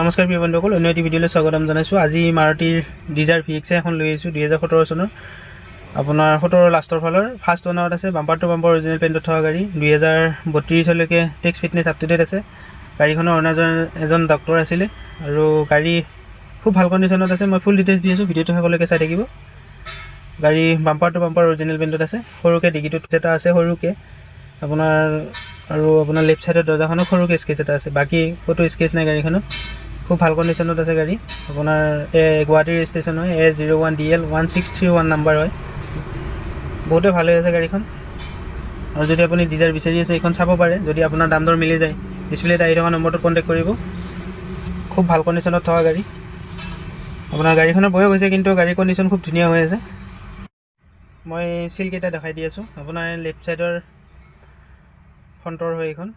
নমস্কাৰ প্ৰিয় বন্ধুসকল, অন্য এটি ভিডিঅ'লৈ স্বাগতম জনাইছোঁ। আজি মাৰুতিৰ ডিজাৰ ভি এক্স এখন লৈ আহিছোঁ, দুহেজাৰ সোতৰ চনৰ। আপোনাৰ সোতৰ লাষ্টৰ ফালৰ ফাৰ্ষ্ট অনাৰত আছে, বাম্পাৰ টু বাম্পাৰ অৰিজিনেল পেইণ্টত থকা গাড়ী, দুহেজাৰ বত্ৰিছলৈকে tax fitness up to date আছে। গাড়ীখনৰ অনাৰজন এজন ডক্টৰ আছিলে আৰু গাড়ী খুব ভালো কণ্ডিশ্যনত আছে, মই ফুল ডিটেইলছ দি আছোঁ, ভিডিঅ'টো শেষলৈকে চাই থাকিব। গাড়ী বাম্পাৰ টু বাম্পাৰ অৰিজিনেল পেইণ্টত আছে, সৰুকৈ ডিগিটোত এটা আছে, সৰুকৈ। আপোনাৰ আৰু আপোনাৰ লেফ্ট ছাইডৰ দৰ্জাখনত সৰুকৈ স্কেচ এটা আছে, বাকী ক'তো স্কেচ নাই গাড়ীখনত। খুব ভালো কণ্ডিশ্যনত আছে গাড়ী। আপোনাৰ এ গুৱাহাটী ৰেজিষ্ট্ৰেশ্যন হয়, A zero' one D L one six three one number হয়। বহুতে ভালো হৈ আছে গাড়ীখন। আৰু যদি আপুনি ডিজাৰ বিচাৰি আছে, এইখন চাব পাৰে। যদি আপোনাৰ দাম দৰ মিলি যায় ডিছপ্লেত আহি থকা নম্বৰটোত কণ্টেক্ট কৰিব। খুব ভালো কণ্ডিশ্যনত থকা গাড়ী। আপোনাৰ গাড়ীখনৰ বয়স হৈছে, কিন্তু গাড়ীৰ কণ্ডিশ্যন খুব ধুনীয়া হৈ আছে। মই চিলকেইটা দেখাই দি আছোঁ। আপোনাৰ লেফ্ট ছাইডৰ ফ্ৰণ্টৰ হয় এইখন।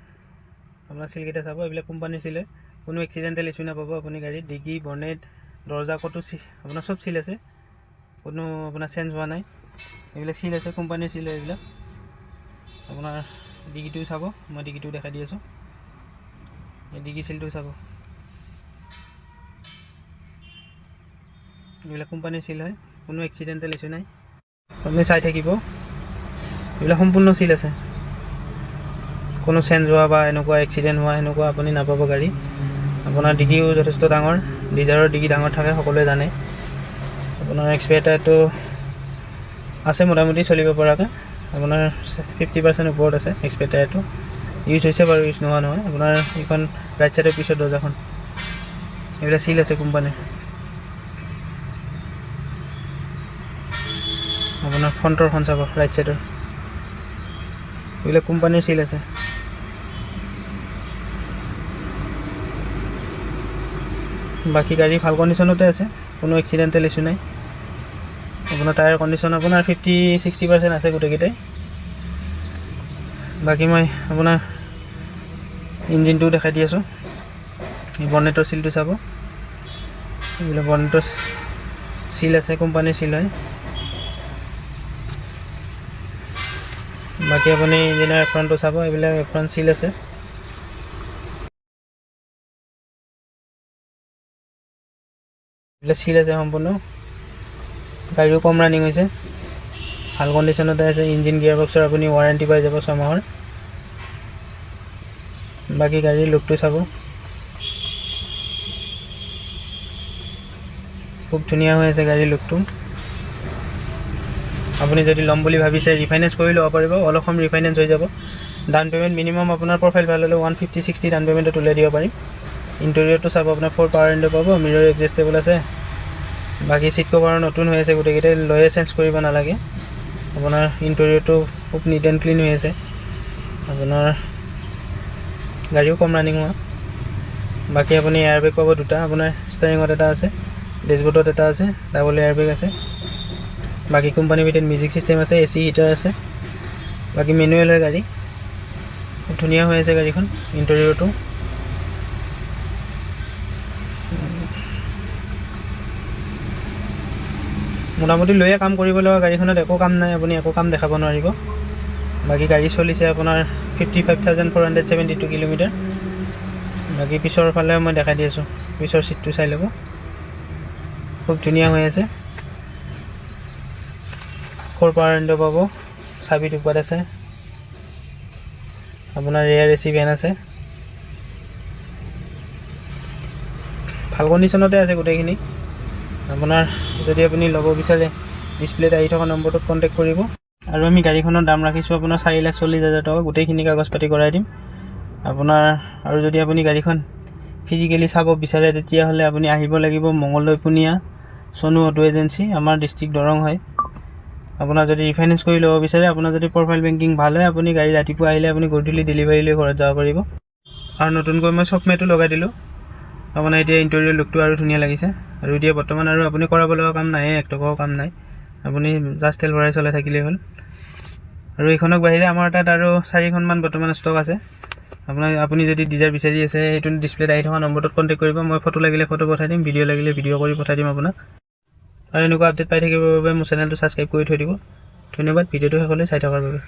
আপোনাৰ চিলকেইটা চাব, এইবিলাক কোম্পানীৰ চিল হয়। কোনো এক্সিডেণ্টেল ইছ্যু নাপাব আপুনি গাড়ীত ডিগি বনেট দৰ্জা ক'তো আপোনাৰ চব চিল আছে। কোনো আপোনাৰ চেঞ্জ হোৱা নাই। এইবিলাক চিল আছে কোম্পানীৰ চিল হয় এইবিলাক। আপোনাৰ ডিগিটোও চাব মই ডিগিটোও দেখাই দি আছোঁ। এই ডিগি চিলটোও চাব। এইবিলাক কোম্পানীৰ চিল হয় কোনো এক্সিডেণ্টেল ইছ্যু নাই। আপুনি চাই থাকিব। এইবিলাক সম্পূৰ্ণ চিল আছে। কোনো চেঞ্জ হোৱা বা এনেকুৱা এক্সিডেণ্ট হোৱা এনেকুৱা আপুনি নাপাব গাড়ী। আপোনাৰ ডিগিও যথেষ্ট ডাঙৰ ডিজাৰৰ ডিগি ডাঙৰ থাকে, সকলোৱে জানে। আপোনাৰ এক্সপেৰিটাৰটো আছে মোটামুটি চলিব পৰাকৈ, আপোনাৰ ফিফটি পাৰ্চেণ্ট ওপৰত আছে এক্সপেৰিটাৰটো ইউজ হৈছে বাৰু ইউজ নোহোৱা নহয়। আপোনাৰ এইখন ৰাইট ছাইডৰ পিছৰ দৰ্জাখন। এইবিলাক চিল আছে কোম্পানীৰ। আপোনাৰ ফ্ৰণ্টৰখন চাব ৰাইট ছাইডৰ এইবিলাক কোম্পানীৰ চিল আছে। বাকী গাড়ী ভালো কণ্ডিশ্যনতে আছে, কোনো এক্সিডেণ্টেল ইছ্যু নাই। আপোনাৰ টায়াৰ কণ্ডিশ্যন আপোনাৰ ফিফটি ছিক্সটি পাৰ্চেণ্ট আছে গোটেইকেইটাই। বাকী মই আপোনাৰ ইঞ্জিনটোও দেখাই দি আছোঁ। এই বনেটৰ চিলটো চাব। এইবিলাক বনেটৰ চিল আছে কোম্পানীৰ চিল হয়। বাকী আপুনি ইঞ্জিনৰ এফ্ৰণ্টটো চাব, এইবিলাক এফ্ৰণ্ট চিল আছে। এইবিলাক চিল আছে সম্পূৰ্ণ। গাড়ীও কম ৰানিং হৈছে। ভালো কণ্ডিশ্যনতে আছে ইঞ্জিন গিয়াৰ বক্সৰ আপুনি ৱাৰেণ্টি পাই যাব ছমাহৰ। বাকী গাড়ীৰ লুকটো চাব। খুব ধুনীয়া হৈ আছে গাড়ীৰ লুকটো আপুনি যদি ল'ম বুলি ভাবিছে ৰিফাইনেন্স কৰি ল'ব পাৰিব অল অসম ৰিফাইনেন্স হৈ যাব। ডাউন পে'মেণ্ট মিনিমাম আপোনাৰ প্ৰফাইল ভালো হ'লে ওৱান ফিফটি ছিক্সটি ডাউন পে'মেণ্টত ওলাই দিব পাৰিম। ইণ্টেৰিয়ৰটো চাব, আপোনাৰ ফ'ৰ পাৱাৰ উইণ্ডো পাব মিৰৰ এডজাষ্টেবল আছে। বাকী ছিট কভাৰ নতুন হৈ আছে গোটেইকেইটাই লৈয়ে চেঞ্জ কৰিব নালাগে। আপোনাৰ ইণ্টেৰিয়ৰটো খুব নিট এণ্ড ক্লিন হৈ আছে। আপোনাৰ গাড়ীও কম ৰানিং হোৱা। বাকী আপুনি এয়াৰবেগ পাব দুটা, আপোনাৰ ষ্টাৰিঙত এটা আছে ডেছবৰ্ডত এটা আছে ডাবল এয়াৰবেগ আছে। বাকী কোম্পানীৰ ভিতৰত মিউজিক ছিষ্টেম আছে এ চি হিটাৰ আছে। বাকী মেনুৱেল হয় গাড়ী। ধুনীয়া হৈ আছে গাড়ীখন ইণ্টেৰিয়ৰটো মোটামুটি লৈয়ে কাম কৰিব লগা গাড়ীখনত একো কাম নাই, আপুনি একো কাম দেখাব নোৱাৰিব। বাকী গাড়ী চলিছে আপোনাৰ fifty five thousand four hundred seventy two kilometre. বাকী পিছৰ ফালে মই দেখাই দি আছোঁ, পিছৰ চিটটো চাই ল'ব। খুব ধুনীয়া হৈ আছে। ফ'ৰ পাৱাৰ উইণ্ডো পাব, চাবি টুপাত আছে। আপোনাৰ ৰেয়াৰ এ চি ভেন আছে। ভালো কণ্ডিশ্যনতে আছে গোটেইখিনি। আপোনাৰ, যদি আপুনি ল'ব বিচাৰে ডিছপ্লেত আহি থকা নম্বৰটোত কণ্টেক্ট কৰিব। আৰু আমি গাড়ীখনৰ দাম ৰাখিছোঁ আপোনাৰ চাৰি লাখ চল্লিছ হাজাৰ টকা। গোটেইখিনি কাগজ পাতি কৰাই দিম। আপোনাৰ, আৰু যদি আপুনি গাড়ীখন ফিজিকেলি চাব বিচাৰে, তেতিয়াহ'লে আপুনি আহিব লাগিব পুনীয়া, চনু অটো এজেঞ্চি, আমাৰ ডিষ্ট্ৰিক্ট দৰং হয়। আপোনাৰ যদি ৰিফাইনেন্স কৰি ল'ব বিচাৰে, আপোনাৰ যদি প্ৰফাইল বেংকিং ভালো হয়, আপুনি গাড়ী ৰাতিপুৱা আহিলে আপুনি গধূলি ডেলিভাৰী লৈ ঘৰত যাব পাৰিব। আৰু নতুনকৈ মই চফমেটো লগাই দিলোঁ। আপোনাৰ এতিয়া ইণ্টেৰিয়ৰ লুকটো আৰু ধুনীয়া লাগিছে। আৰু এতিয়া বৰ্তমান আৰু আপুনি কৰাব লগা কাম নাই এক টকাও কাম নাই। আপুনি জাষ্ট তেল ভৰাই চলাই থাকিলেই হ'ল। আৰু এইখনক বাহিৰে আমাৰ তাত আৰু চাৰিখনমান বৰ্তমান ষ্টক আছে। আপোনাৰ আপুনি যদি ডিজাৰ বিচাৰি আছে সেইটো ডিছপ্লেত আহি থকা নম্বৰটোত কণ্টেক্ট কৰিব। মই ফটো লাগিলে ফটো পঠাই দিম ভিডিঅ' লাগিলে ভিডিঅ' কৰি পঠাই দিম আপোনাক। আৰু এনেকুৱা আপডেট পাই থাকিবৰ বাবে মোৰ চেনেলটো ছাবস্ক্ৰাইব কৰি থৈ দিব। ধন্যবাদ ভিডিঅ'টো শেষলৈ চাই থকাৰ বাবে।